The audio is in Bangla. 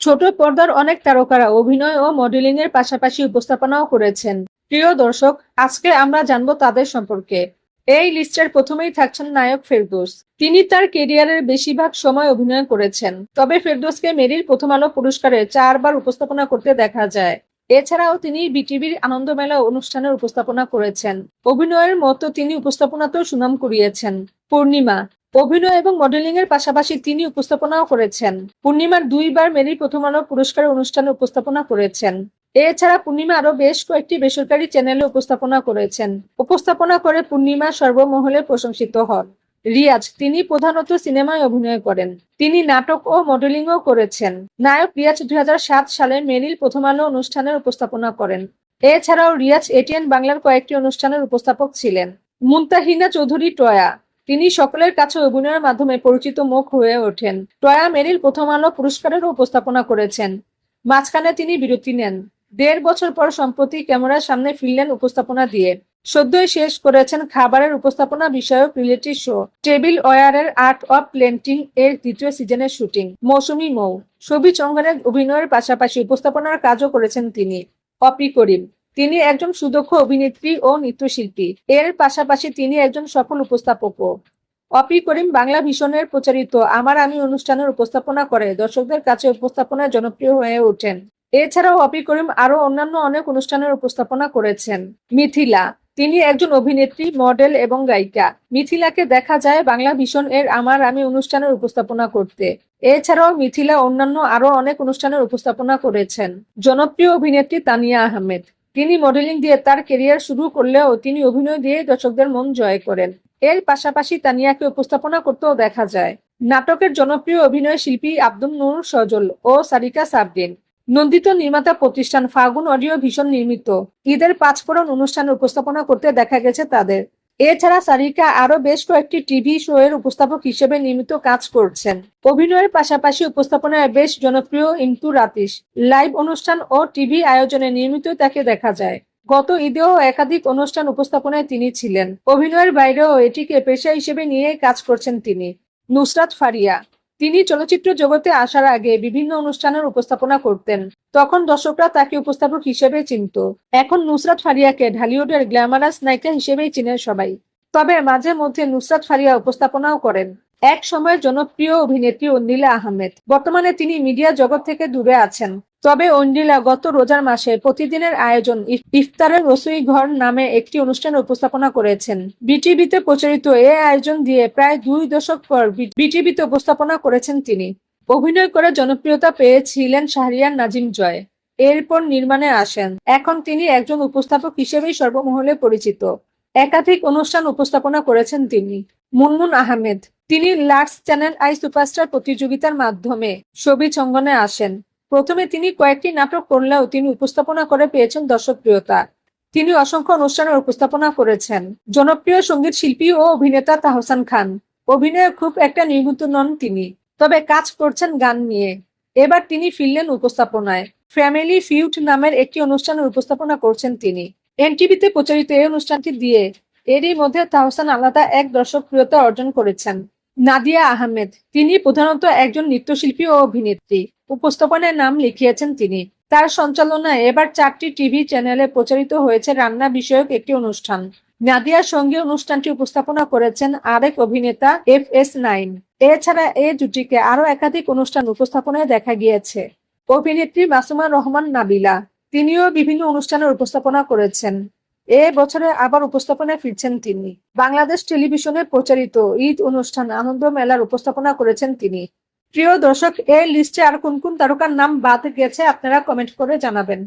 ছোট পর্দার অনেক তারকারা অভিনয় ও মডেলিং এর পাশাপাশি উপস্থাপনাও করেছেন। প্রিয় দর্শক, আজকে আমরা জানব তাদের সম্পর্কে। এই লিস্টের প্রথমেই থাকছেন নায়ক ফেরদৌস। তিনি তার কেরিয়ারের বেশিরভাগ সময় অভিনয় করেছেন। তবে ফেরদৌসকে মেরিল প্রথম আলো পুরস্কারে চারবার উপস্থাপনা করতে দেখা যায়। এছাড়াও তিনি বিটিভির আনন্দমেলা অনুষ্ঠানের উপস্থাপনা করেছেন। অভিনয়ের মতো তিনি উপস্থাপনাতেও সুনাম কুড়িয়েছেন। পূর্ণিমা অভিনয় এবং মডেলিং এর পাশাপাশি তিনি উপস্থাপনাও করেছেন। পূর্ণিমার দুইবার মেরিল প্রথম আলো পুরস্কার অনুষ্ঠানে উপস্থাপনা করেছেন। এছাড়া পূর্ণিমা আরও বেশ কয়েকটি বেসরকারি চ্যানেলে উপস্থাপনা করেছেন। উপস্থাপনা করে পূর্ণিমা সর্বমহলে প্রশংসিত হন। রিয়াজ, তিনি প্রধানত সিনেমায় অভিনয় করেন। তিনি নাটক ও মডেলিংও করেছেন। নায়ক রিয়াজ দুই হাজার সাত সালে মেরিল প্রথম আলো অনুষ্ঠানের উপস্থাপনা করেন। এছাড়াও রিয়াজ এটিএন বাংলার কয়েকটি অনুষ্ঠানের উপস্থাপক ছিলেন। মুনতাহিনা চৌধুরী টয়া তিনি সকলের কাছে অভিনয়ের মাধ্যমে পরিচিত মুখ হয়ে ওঠেন। টয়া মেরিল প্রথম আলো পুরস্কারেরও উপস্থাপনা করেছেন। মাঝখানে তিনি বিরতি নেন। দেড় বছর পর সম্প্রতি ক্যামেরার সামনে ফিরলেন উপস্থাপনা দিয়ে। সদ্যই শেষ করেছেন খাবারের উপস্থাপনা বিষয়ক রিয়েলিটি শো। টেবিল ওয়ারের আর্ট অফ প্লেন্টিং এর দ্বিতীয় সিজনের শুটিং। মৌসুমী মৌ। ছবি চঙ্গনের অভিনয়ের পাশাপাশি উপস্থাপনার কাজও করেছেন তিনি। অপি করিম। তিনি একজন সুদক্ষ অভিনেত্রী ও নৃত্যশিল্পী। এর পাশাপাশি তিনি একজন সফল উপস্থাপকও অপি করিম বাংলা ভীষণের প্রচারিত আমার আমি অনুষ্ঠানের উপস্থাপনা করে, দর্শকদের কাছে উপস্থাপনায় জনপ্রিয় হয়ে ওঠেন। এছাড়াও অপি করিম আরও অন্যান্য অনেক অনুষ্ঠানের উপস্থাপনা করেছেন। মিথিলা, তিনি একজন অভিনেত্রী, মডেল এবং গায়িকা। মিথিলাকে দেখা যায় বাংলা ভীষণ এর আমার আমি অনুষ্ঠানের উপস্থাপনা করতে। এছাড়াও মিথিলা অন্যান্য আরও অনেক অনুষ্ঠানের উপস্থাপনা করেছেন। জনপ্রিয় অভিনেত্রী তানিয়া আহমেদ। তিনি মডেলিং দিয়ে তার কেরিয়ার শুরু করলেও তিনি অভিনয় দিয়ে দর্শকদের মন জয় করেন। এর পাশাপাশি তানিয়াকে উপস্থাপনা করতেও দেখা যায়। নাটকের জনপ্রিয় অভিনয় শিল্পী আব্দুল নুর সজল ও সারিকা সাবদিন। নন্দিত নির্মাতা প্রতিষ্ঠান ফাগুন অডিও ভীষণ নির্মিত। ঈদের পাঁচ পাঁচফোড়ন অনুষ্ঠানে উপস্থাপনা করতে দেখা গেছে তাদের। এছাড়া সারিকা আরও বেশ কয়েকটি টিভি শো এর উপস্থাপক হিসেবে নিয়মিত কাজ করছেন। অভিনয়ের পাশাপাশি উপস্থাপনায় বেশ জনপ্রিয় ইন্টু রাতিশ। লাইভ অনুষ্ঠান ও টিভি আয়োজনে নিয়মিত তাকে দেখা যায়। গত ঈদেও একাধিক অনুষ্ঠান উপস্থাপনায় তিনি ছিলেন। অভিনয়ের বাইরেও এটিকে পেশা হিসেবে নিয়ে কাজ করছেন তিনি। নুসরাত ফারিয়া। তিনি চলচ্চিত্র জগতে আসার আগে বিভিন্ন অনুষ্ঠানের উপস্থাপনা করতেন। তখন দর্শকরা তাকে উপস্থাপক হিসেবে চিনত। এখন নুসরাত ফারিয়াকে ঢালিউডের গ্ল্যামারাস নায়িকা হিসেবেই চিনেন সবাই। তবে মাঝে মধ্যে নুসরাত ফারিয়া উপস্থাপনাও করেন। এক সময়ের জনপ্রিয় অভিনেত্রী অন্দিলা আহমেদ। বর্তমানে তিনি মিডিয়া জগৎ থেকে দূরে আছেন। তবে অন্ডিলা গত রোজার মাসে প্রতিদিনের আয়োজন ইফতারের রসুই ঘর নামে একটি অনুষ্ঠান উপস্থাপনা করেছেন। বিটিভিতে প্রচারিত এ আয়োজন দিয়ে প্রায় দুই দশক পর বিটিভিতে উপস্থাপনা করেছেন তিনি। অভিনয় করে জনপ্রিয়তা পেয়েছিলেন শাহরিয়ার নাজিম জয়। এরপর নির্মাণে আসেন। এখন তিনি একজন উপস্থাপক হিসেবেই সর্বমহলে পরিচিত। একাধিক অনুষ্ঠান উপস্থাপনা করেছেন তিনি। মুনমুন আহমেদ তিনি লার্স চ্যানেল আই সুপারস্টার প্রতিযোগিতার মাধ্যমে ছবি চঙ্গনে আসেন। প্রথমে তিনি কয়েকটি নাটক করলেও তিনি উপস্থাপনা করে পেয়েছেন দর্শকপ্রিয়তা। তিনি অসংখ্য অনুষ্ঠানের উপস্থাপনা করেছেন। জনপ্রিয় সংগীত শিল্পী ও অভিনেতা তাহসান খান। অভিনয়ে খুব একটা নির্মিত নন তিনি, তবে কাজ করছেন গান নিয়ে। এবার তিনি ফিরলেন উপস্থাপনায়। ফ্যামিলি ফিউট নামের একটি অনুষ্ঠানের উপস্থাপনা করছেন তিনি। এনটিভিতে প্রচারিত এই অনুষ্ঠানটি দিয়ে এরই মধ্যে তাহসান আলাদা এক দর্শকপ্রিয়তা অর্জন করেছেন। নাদিয়া আহমেদ। তিনি প্রধানত একজন নৃত্যশিল্পী ও অভিনেত্রী। উপস্থাপনায় নাম লিখিয়েছেন তিনি। তার সঞ্চালনায় এবার চারটি টিভি চ্যানেলে প্রচারিত হয়েছে রান্না বিষয়ক একটি অনুষ্ঠান। নাদিয়ার সঙ্গে অনুষ্ঠানটি উপস্থাপনা করেছেন আরেক অভিনেতা এফ এস নাইন। এছাড়া এ জুটিকে আরও একাধিক অনুষ্ঠান উপস্থাপনায় দেখা গিয়েছে। অভিনেত্রী মাসুমা রহমান নাবিলা। তিনিও বিভিন্ন অনুষ্ঠানের উপস্থাপনা করেছেন। এ বছরে আবার উপস্থাপনায় ফিরছেন তিনি। বাংলাদেশ টেলিভিশনে প্রচারিত ঈদ অনুষ্ঠান আনন্দ মেলার উপস্থাপনা করেছেন তিনি। প্রিয় দর্শক, এই লিস্টে আর কোন কোন তারকার নাম বাদ গেছে আপনারা কমেন্ট করে জানাবেন।